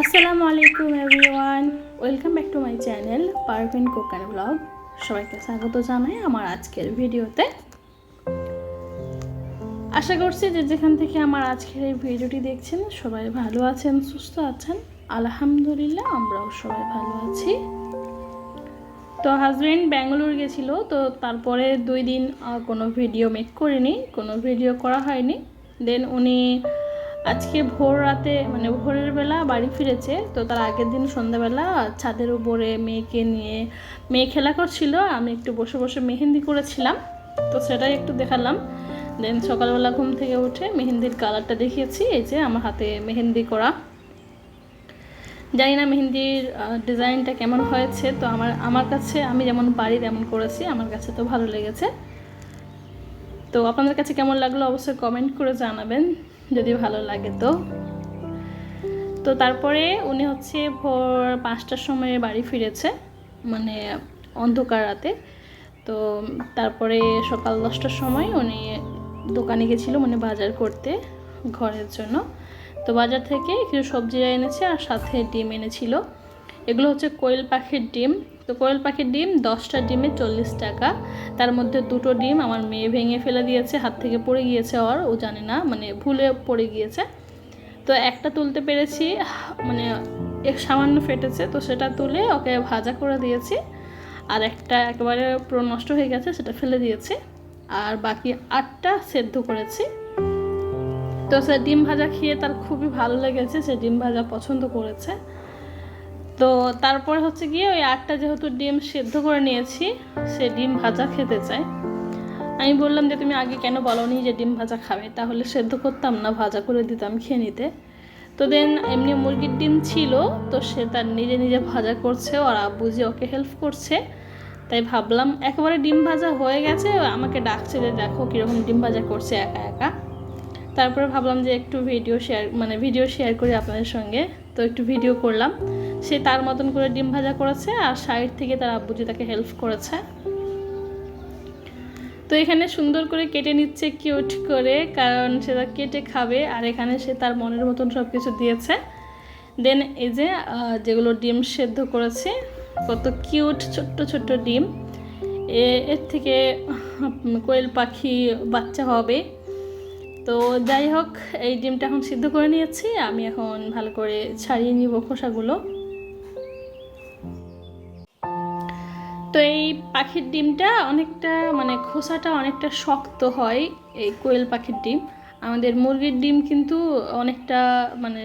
আসসালামু আলাইকুম everyone, welcome back to my channel Parvin Kokan vlog. সবাইকে স্বাগত জানাই আমার আজকের ভিডিওতে। আশা করছি যে যেখান থেকে আমার আজকের এই ভিডিওটি দেখছেন, সবাই ভালো আছেন, সুস্থ আছেন। আলহামদুলিল্লাহ, আমরাও সবাই ভালো আছি। তো হাজব্যান্ড ব্যাঙ্গালোর গেছিল, তো তারপরে দুই দিন কোনো ভিডিও মেক করিনি, কোনো ভিডিও করা হয়নি। দেন উনি আজকে ভোর রাতে মানে ভোরের বেলা বাড়ি ফিরেছে, তো তার আগের দিন সন্ধ্যাবেলা ছাদের উপরে মেয়েকে নিয়ে, মেয়ে খেলা করছিল, আমি একটু বসে বসে মেহেন্দি করেছিলাম, তো সেটাই একটু দেখালাম। দেন সকালবেলা ঘুম থেকে উঠে মেহেন্দির কালারটা দেখিয়েছি, এই যে আমার হাতে মেহেন্দি করা। জানি না মেহেন্দির ডিজাইনটা কেমন হয়েছে, তো আমার আমার কাছে, আমি যেমন পারি তেমন করেছি, আমার কাছে তো ভালো লেগেছে। তো আপনাদের কাছে কেমন লাগল অবশ্যই কমেন্ট করে জানাবেন। যদি ভালো লাগে তো। তো তারপরে উনি হচ্ছে ভোর পাঁচটার সময় বাড়ি ফিরেছে মানে অন্ধকার রাতে। তো তারপরে সকাল দশটার সময় উনি দোকানে গেছিল মানে বাজার করতে ঘরের জন্য। তো বাজার থেকে কিছু সবজি এনেছে আর সাথে ডিম এনেছিল। এগুলো হচ্ছে কোয়েল পাখির ডিম। তো কোয়েল পাখির ডিম দশটা ডিমে চল্লিশ টাকা। তার মধ্যে দুটো ডিম আমার মেয়ে ভেঙে ফেলে দিয়েছে, হাত থেকে পড়ে গিয়েছে ওর, ও জানে না মানে ভুলে পড়ে গিয়েছে। তো একটা তুলতে পেরেছি মানে এক সামান্য ফেটেছে, তো সেটা তুলে ওকে ভাজা করে দিয়েছি। আর একটা একেবারে পুরো নষ্ট হয়ে গেছে, সেটা ফেলে দিয়েছি। আর বাকি আটটা সেদ্ধ করেছি। তো সে ডিম ভাজা খেয়ে তার খুবই ভালো লেগেছে, সে ডিম ভাজা পছন্দ করেছে। তো তারপরে হচ্ছে গিয়ে ওই আটটা যেহেতু ডিম সেদ্ধ করে নিয়েছি, সে ডিম ভাজা খেতে চায়। আমি বললাম যে, তুমি আগে কেন বলনি যে ডিম ভাজা খাবে? তাহলে সেদ্ধ করতাম না, ভাজা করে দিতাম খেয়ে নিতে। তো দেন এমনি মুরগির ডিম ছিল, তো সে তার নিজে নিজে ভাজা করছে আর আব্বু যে ওকে হেল্প করছে। তাই ভাবলাম, একেবারে ডিম ভাজা হয়ে গেছে, আমাকে ডাকছে যে, দেখো কীরকম ডিম ভাজা করছে একা একা। তারপরে ভাবলাম যে, একটু ভিডিও শেয়ার মানে ভিডিও শেয়ার করি আপনাদের সঙ্গে। তো একটু ভিডিও করলাম। সে তার মতন করে ডিম ভাজা করেছে আর সাইড থেকে তার আব্বুজি তাকে হেল্প করেছে। তো এখানে সুন্দর করে কেটে নিচ্ছে কিউট করে, কারণ সেটা কেটে খাবে আর এখানে সে তার মনের মতন সব কিছু দিয়েছে। দেন এই যে যেগুলো ডিম সেদ্ধ করেছে, কত কিউট ছোট্ট ছোট্ট ডিম। এর থেকে কোয়েল পাখি বাচ্চা হবে। তো যাই হোক, এই ডিমটা এখন সিদ্ধ করে নিয়েছি। আমি এখন ভালো করে ছাড়িয়ে নিব খোসাগুলো। তো এই পাখির ডিমটা অনেকটা মানে খোসাটা অনেকটা শক্ত হয় এই কোয়েল পাখির ডিম। আমাদের মুরগির ডিম কিন্তু অনেকটা মানে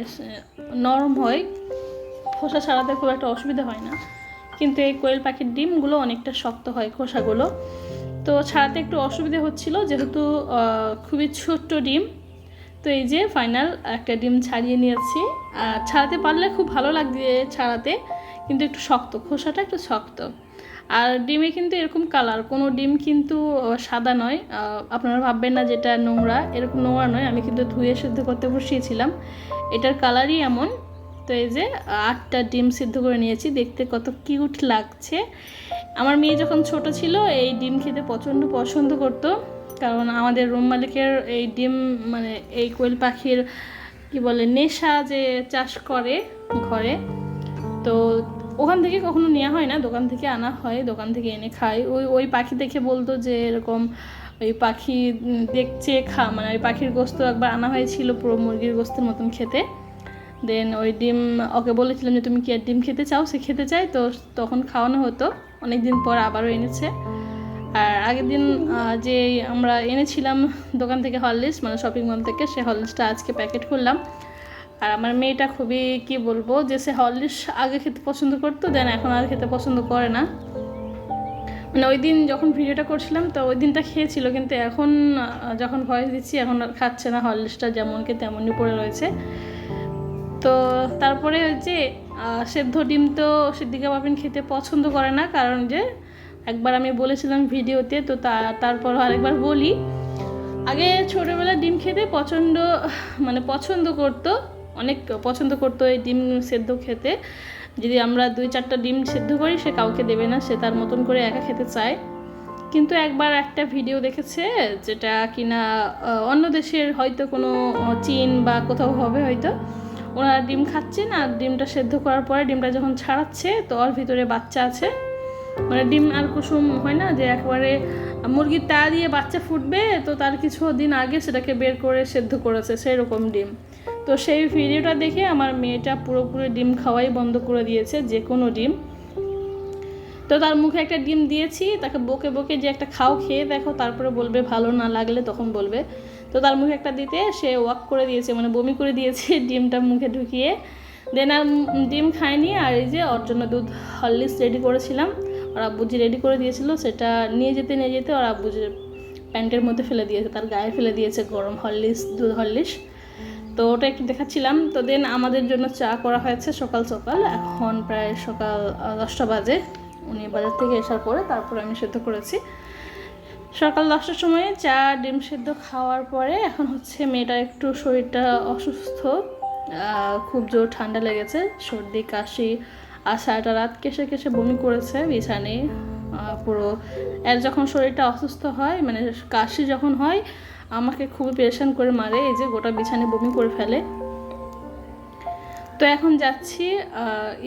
নরম হয়। খোসা ছাড়াতে খুব একটা অসুবিধা হয় না। কিন্তু এই কোয়েল পাখির ডিমগুলো অনেকটা শক্ত হয় খোসাগুলো। তো ছাড়াতে একটু অসুবিধা হচ্ছিল, যেহেতু খুবই ছোট্ট ডিম। তো এই যে ফাইনাল একটা ডিম ছাড়িয়ে নিয়েছি। আর ছাড়াতে পারলে খুব ভালো লাগবে ছাড়াতে, কিন্তু একটু শক্ত, খোসাটা একটু শক্ত। আর ডিমে কিন্তু এরকম কালার, কোনো ডিম কিন্তু সাদা নয়। আপনারা ভাববেন না যেটা নোংরা, এরকম নোংরা নয়। আমি কিন্তু ধুয়ে সিদ্ধ করতে বসিয়েছিলাম। এটার কালারই এমন। তো এই যে, আটটা ডিম সিদ্ধ করে নিয়েছি। দেখতে কত কিউট লাগছে। আমার মেয়ে যখন ছোট ছিল, এই ডিম খেতে প্রচণ্ড পছন্দ করতো। কারণ আমাদের রুম মালিকের এই ডিম মানে এই কোয়েল পাখির, কি বলে, নেশা যে চাষ করে ঘরে, তো ওখান থেকে কখনো নেওয়া হয় না, দোকান থেকে আনা হয়, দোকান থেকে এনে খাই ওই ওই পাখি দেখে বলতো যে এরকম ওই পাখি দেখছে, খা মানে ওই পাখির গোস্ত একবার আনা হয়েছিল পুরো মুরগির গোস্তের মতন খেতে। দেন ওই ডিম, ওকে বলেছিলাম যে, তুমি কি আর ডিম খেতে চাও? সে খেতে চায়। তো তখন খাওয়ানো হতো। অনেক দিন পর আবারও এনেছে। আর আগের দিন যে আমরা এনেছিলাম দোকান থেকে হরলিক্স মানে শপিং মল থেকে, সে হরলিক্সটা আজকে প্যাকেট করলাম। আর আমার মেয়েটা খুবই, কি বলব, যে সে হরলিক্স আগে খেতে পছন্দ করতো, দেন এখন আর খেতে পছন্দ করে না। মানে ওই দিন যখন ভিডিওটা করছিলাম, তো ওই দিনটা খেয়েছিল, কিন্তু এখন যখন ভয়েস দিচ্ছি, এখন আর খাচ্ছে না হরলিক্সটা যেমনকে তেমনই পড়ে রয়েছে। তো তারপরে ওই যে সেদ্ধ ডিম তো সিদ্দিকা পাপিন খেতে পছন্দ করে না, কারণ যে, একবার আমি বলেছিলাম ভিডিওতে তো, তারপর আরেকবার বলি। আগে ছোটোবেলায় ডিম খেতে প্রচণ্ড মানে পছন্দ করতো অনেক পছন্দ করতো এই ডিম সেদ্ধ খেতে। যদি আমরা দুই চারটা ডিম সেদ্ধ করি, সে কাউকে দেবে না, সে তার মতন করে একা খেতে চায়। কিন্তু একবার একটা ভিডিও দেখেছে যেটা কিনা অন্য দেশের হয়তো কোনো চীন বা কোথাও হবে হয়তো। ওনারা ডিম খাচ্ছেন আর ডিমটা সেদ্ধ করার পরে ডিমটা যখন ছাড়াচ্ছে, তো ওর ভিতরে বাচ্চা আছে। মানে ডিম আর কুসুম হয় না যে একবারে মুরগির তা দিয়ে বাচ্চা ফুটবে, তো তার কিছু দিন আগে সেটাকে বের করে সেদ্ধ করেছে সেরকম ডিম। তো সেই ভিডিওটা দেখে আমার মেয়েটা পুরোপুরি ডিম খাওয়াই বন্ধ করে দিয়েছে, যে কোনো ডিম। তো তার মুখে একটা ডিম দিয়েছি, তাকে বকে বকে যে একটা খাও খেয়ে দেখো, তারপরে বলবে ভালো না লাগলে তখন বলবে। তো তার মুখে একটা দিতে সে ওয়াক করে দিয়েছে মানে বমি করে দিয়েছে ডিমটা মুখে ঢুকিয়ে। দেন আর ডিম খায়নি, আর এই যে ওর জন্য দুধ হরলিক্স রেডি করেছিলাম ওর আব্বুজি রেডি করে দিয়েছিল সেটা নিয়ে যেতে নিয়ে যেতে ওর আব্বুজির প্যান্টের মধ্যে ফেলে দিয়েছে, তার গায়ে ফেলে দিয়েছে গরম হরলিক্স, দুধ হরলিক্স। তো ওটা একটু দেখাচ্ছিলাম। তো দেন আমাদের জন্য চা করা হয়েছে সকাল সকাল। এখন প্রায় সকাল দশটা বাজে। উনি বাজার থেকে আসার পরে তারপরে আমি সেদ্ধ করেছি। সকাল দশটার সময় চা, ডিম সেদ্ধ খাওয়ার পরে এখন হচ্ছে মেয়েটার একটু শরীরটা অসুস্থ। খুব জোর ঠান্ডা লেগেছে। সর্দি, কাশি আর সারাটা রাত কেসে কেসে বমি করেছে বিছানে। পুরো এর যখন শরীরটা অসুস্থ হয় মানে কাশি যখন হয় আমাকে খুবই পেরেশান করে মারে, এই যে গোটা বিছানে বমি করে ফেলে। তো এখন যাচ্ছি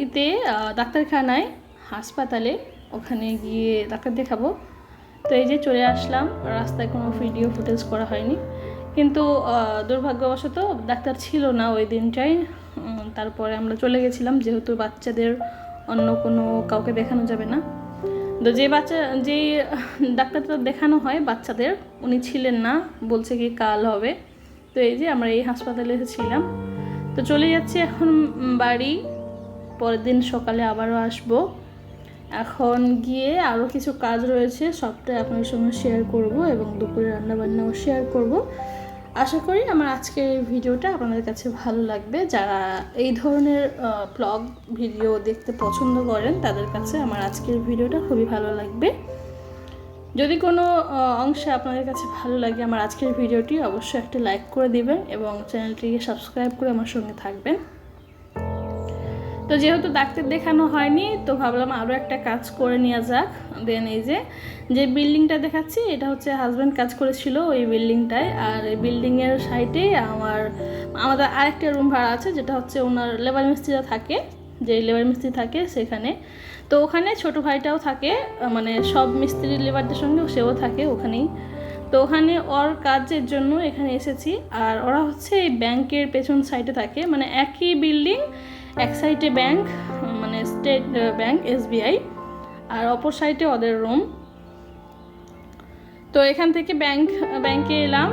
ইতে ডাক্তারখানায়, হাসপাতালে। ওখানে গিয়ে ডাক্তার দেখাবো। তো এই যে চলে আসলাম, রাস্তায় কোনো ভিডিও ফুটেজ করা হয়নি। কিন্তু দুর্ভাগ্যবশত ডাক্তার ছিল না ওই দিনটাই তারপরে আমরা চলে গেছিলাম, যেহেতু বাচ্চাদের অন্য কোনো কাউকে দেখানো যাবে না। তো যে বাচ্চা, যে ডাক্তারটা দেখানো হয় বাচ্চাদের উনি ছিলেন না, বলছে কি কাল হবে। তো এই যে আমরা এই হাসপাতালে এসেছিলাম তো চলে যাচ্ছি এখন বাড়ি, পরের দিন সকালে আবারও আসব। এখন গিয়ে আরও কিছু কাজ রয়েছে, সবটাই আপনার সঙ্গে শেয়ার করব এবং দুপুরে রান্নাবান্নাও শেয়ার করব। আশা করি আমার আজকের এই ভিডিওটা আপনাদের কাছে ভালো লাগবে। যারা এই ধরনের ব্লগ ভিডিও দেখতে পছন্দ করেন, তাদের কাছে আমার আজকের ভিডিওটা খুবই ভালো লাগবে। যদি কোনো অংশে আপনাদের কাছে ভালো লাগে আমার আজকের ভিডিওটি, অবশ্যই একটা লাইক করে দিবেন এবং চ্যানেলটিকে সাবস্ক্রাইব করে আমার সঙ্গে থাকবেন। তো যেহেতু ডাক্তার দেখানো হয়নি, তো ভাবলাম আরও একটা কাজ করে নেওয়া যাক। দেন এই যে যে বিল্ডিংটা দেখাচ্ছি, এটা হচ্ছে হাজব্যান্ড কাজ করেছিল ওই বিল্ডিংটায়। আর এই বিল্ডিংয়ের সাইডে আমার, আমাদের আরেকটা রুম ভাড়া আছে, যেটা হচ্ছে ওনার লেবার মিস্ত্রিরা থাকে। যে লেবার মিস্ত্রি থাকে সেখানে। তো ওখানে ছোট ভাইটাও থাকে মানে সব মিস্ত্রি লেবারদের সঙ্গে সেও থাকে ওখানেই। তো ওখানে ওর কাজের জন্য এখানে এসেছি, আর ওরা হচ্ছে এই ব্যাংকের পেছন সাইডে থাকে মানে একই বিল্ডিং, এক সাইডে ব্যাংক মানে স্টেট ব্যাংক এসবিআই আর অপর সাইডে ওদের রুম তো এখান থেকে ব্যাংক ব্যাংকে এলাম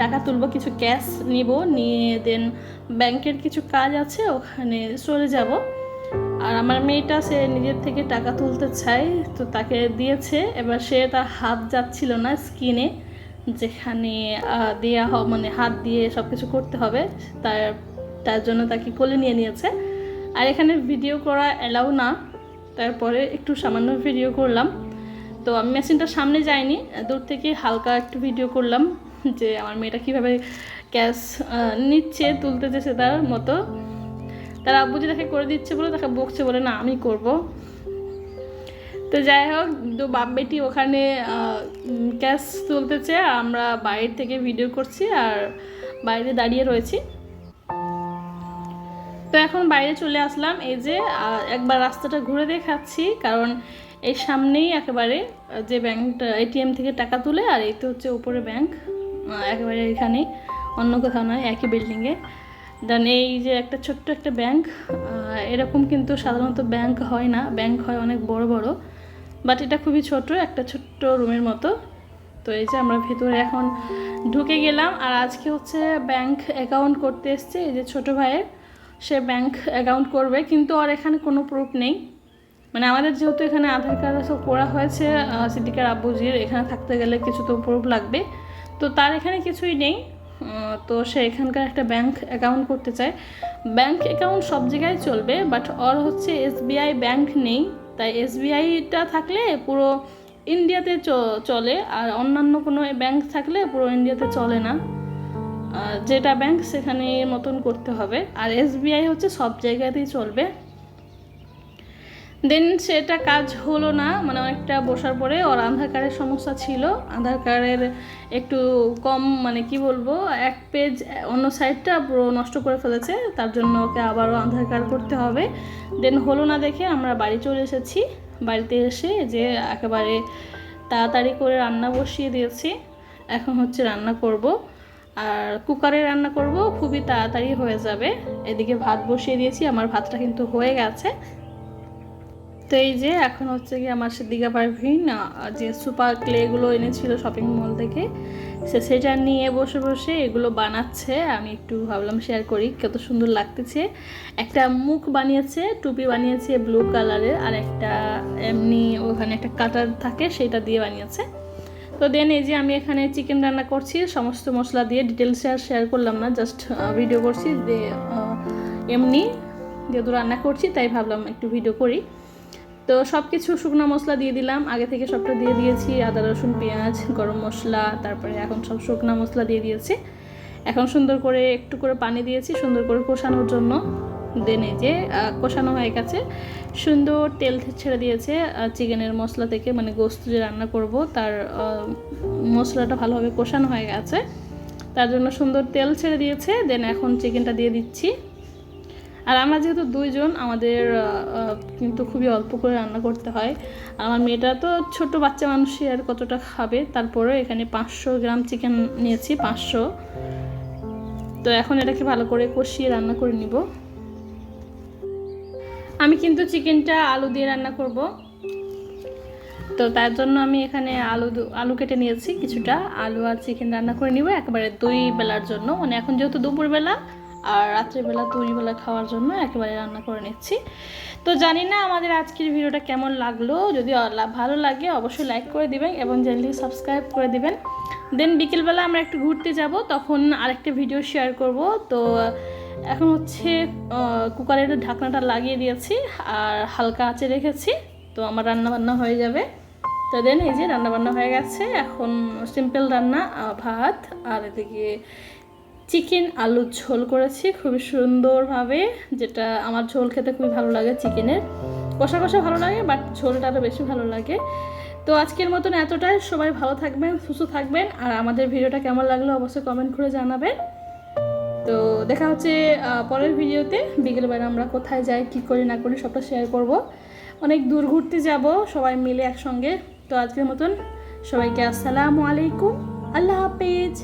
টাকা তুলবো, কিছু ক্যাশ নিব, নিয়ে দেন ব্যাংকের কিছু কাজ আছে, ওখানে চলে যাব। আর আমার মেয়েটা, সে নিজের থেকে টাকা তুলতে চায়, তো তাকে দিয়েছে। এবার সে তার হাত যাচ্ছিল না স্কিনে যেখানে দেয়া হ মানে হাত দিয়ে সব কিছু করতে হবে। তার তার জন্য তাকে কোলে নিয়ে নিয়েছে। আর এখানে ভিডিও করা অ্যালাউ না। তারপরে একটু সামান্য ভিডিও করলাম। তো আমি মেশিনটার সামনে যাইনি, দূর থেকে হালকা একটু ভিডিও করলাম। যে আমার মেয়েটা কীভাবে ক্যাশ নিচ্ছে, তুলতে যেছে তার মতো। তার আব্বু যে তাকে করে দিচ্ছে বলে তাকে বকছে বলে, না, আমি করব। তো যাই হোক তো বাপ বেটি ওখানে ক্যাশ তুলতেছে। আর আমরা বাইরে থেকে ভিডিও করছি আর বাইরে দাঁড়িয়ে রয়েছি। তো এখন বাইরে চলে আসলাম। এই যে একবার রাস্তাটা ঘুরে দেখাচ্ছি, কারণ এই সামনেই একেবারে যে ব্যাংকটা এটিএম থেকে টাকা তুলে, আর এই তো হচ্ছে উপরে ব্যাংক একেবারে এখানেই, অন্য কোথাও নয়, একই বিল্ডিংয়ে দেন এই যে একটা ছোট্ট একটা ব্যাংক এরকম কিন্তু সাধারণত ব্যাংক হয় না। ব্যাংক হয় অনেক বড় বড় বাট এটা খুবই ছোট, একটা ছোট্ট রুমের মতো। তো এই যে আমরা ভেতরে এখন ঢুকে গেলাম, আর আজকে হচ্ছে ব্যাংক অ্যাকাউন্ট করতে এসছে। এই যে ছোট ভাইয়ের, সে ব্যাংক অ্যাকাউন্ট করবে, কিন্তু আর এখানে কোনো প্রুফ নেই। মানে আমাদের যেহেতু এখানে আধার কার্ড সব করা হয়েছে সিদ্দিকার আব্বুজির, এখানে থাকতে গেলে কিছু তো প্রুফ লাগবে। তো তার এখানে কিছুই নেই। তো সে এখানকার একটা ব্যাংক অ্যাকাউন্ট করতে চায়। ব্যাংক অ্যাকাউন্ট সব জায়গায় চলবে বাট ওর হচ্ছে এসবিআই ব্যাংক নেই। তাই এসবিআইটা থাকলে পুরো ইন্ডিয়াতে চলে, আর অন্যান্য কোনো ব্যাংক থাকলে পুরো ইন্ডিয়াতে চলে না। যেটা ব্যাংক সেখানে মতন করতে হবে। আর এসবিআই হচ্ছে সব জায়গাতেই চলবে। দেন সেটা কাজ হলো না মানে অনেকটা বসার পরে ওর আধার কার্ডের সমস্যা ছিল। আধার কার্ডের একটু কম মানে কি বলব, এক পেজ অন্য সাইডটা পুরো নষ্ট করে ফেলেছে, তার জন্য ওকে আবারও আধার কার্ড করতে হবে। দেন হলো না দেখে আমরা বাড়ি চলে এসেছি। বাড়িতে এসে যে একেবারে তাড়াতাড়ি করে রান্না বসিয়ে দিয়েছি। এখন হচ্ছে রান্না করব। আর কুকারে রান্না করব, খুবই তাড়াতাড়ি হয়ে যাবে। এদিকে ভাত বসিয়ে দিয়েছি, আমার ভাতটা কিন্তু হয়ে গেছে। তো এই যে এখন হচ্ছে কি আমার সিদ্দিকা পারভিন যে সুপার ক্লেগুলো এনেছিল শপিং মল থেকে, সে সেটা নিয়ে বসে বসে এগুলো বানাচ্ছে। আমি একটু ভাবলাম শেয়ার করি, কত সুন্দর লাগতেছে। একটা মুখ বানিয়েছে, টুপি বানিয়েছে ব্লু কালারের আর একটা এমনি ওখানে একটা কাটার থাকে, সেটা দিয়ে বানিয়েছে। তো দেন এই যে আমি এখানে চিকেন রান্না করছি, সমস্ত মশলা দিয়ে ডিটেলস আর শেয়ার করলাম না জাস্ট ভিডিও করছি, যে এমনি যেহেতু রান্না করছি, তাই ভাবলাম একটু ভিডিও করি। তো সব কিছু শুকনো মশলা দিয়ে দিলাম। আগে থেকে সবটা দিয়ে দিয়েছি, আদা, রসুন, পেঁয়াজ, গরম মশলা তারপরে এখন সব শুকনো মশলা দিয়ে দিয়েছি। এখন সুন্দর করে একটু করে পানি দিয়েছি, সুন্দর করে কষানোর জন্য। দেন এই যে কষানো হয়ে গেছে। সুন্দর তেল ছেড়ে দিয়েছে চিকেনের মশলা থেকে মানে গোস্ত যে রান্না করব, তার মশলাটা ভালোভাবে কষানো হয়ে গেছে। তার জন্য সুন্দর তেল ছেড়ে দিয়েছে। দেন এখন চিকেনটা দিয়ে দিচ্ছি। আর আমরা যেহেতু দুইজন, আমাদের কিন্তু খুবই অল্প করে রান্না করতে হয়। আমার মেয়েটা তো ছোট বাচ্চা মানুষই, আর কতটা খাবে? তারপরে এখানে পাঁচশো গ্রাম চিকেন নিয়েছি, পাঁচশো। তো এখন এটাকে ভালো করে কষিয়ে রান্না করে নিব। আমি কিন্তু চিকেনটা আলু দিয়ে রান্না করব। তো তার জন্য আমি এখানে আলু আলু কেটে নিয়েছি কিছুটা। আলু আর চিকেন রান্না করে নিব, একেবারে দুই বেলার জন্য। মানে এখন যেহেতু দুপুরবেলা আর রাত্রিবেলা দুই বেলা খাওয়ার জন্য একেবারে রান্না করে নিচ্ছি। তো জানি না আমাদের আজকের ভিডিওটা কেমন লাগল। যদি ভালো লাগে অবশ্যই লাইক করে দিবেন এবং চ্যানেলটি সাবস্ক্রাইব করে দিবেন। দেন বিকেলবেলা আমরা একটু ঘুরতে যাব, তখন আরেকটা ভিডিও শেয়ার করব। তো, এখন হচ্ছে কুকারের ঢাকনাটা লাগিয়ে দিয়েছি আর হালকা আঁচে রেখেছি। তো আমার রান্না বান্না হয়ে যাবে। তো দেন এই যে রান্না বান্না হয়ে গেছে। এখন সিম্পল রান্না ভাত আর এদিকে চিকেন আলুর ঝোল করেছি, খুবই সুন্দরভাবে, যেটা আমার ঝোল খেতে খুবই ভালো লাগে চিকেনের। কষা কষা ভালো লাগে বাট ঝোলটা আরও বেশি ভালো লাগে। তো আজকের মতন এতটাই, সবাই ভালো থাকবেন, সুস্থ থাকবেন, আর আমাদের ভিডিওটা কেমন লাগল অবশ্যই কমেন্ট করে জানাবেন। তো দেখা হচ্ছে পরের ভিডিওতে। বিকেলবেলা আমরা কোথায় যাই, কী করি, না করি, সবটা শেয়ার করব। অনেক দূর ঘুরতে যাব, সবাই মিলে একসঙ্গে। তো আজকের মতন সবাইকে আসসালামু আলাইকুম, আল্লাহ হাফিজ।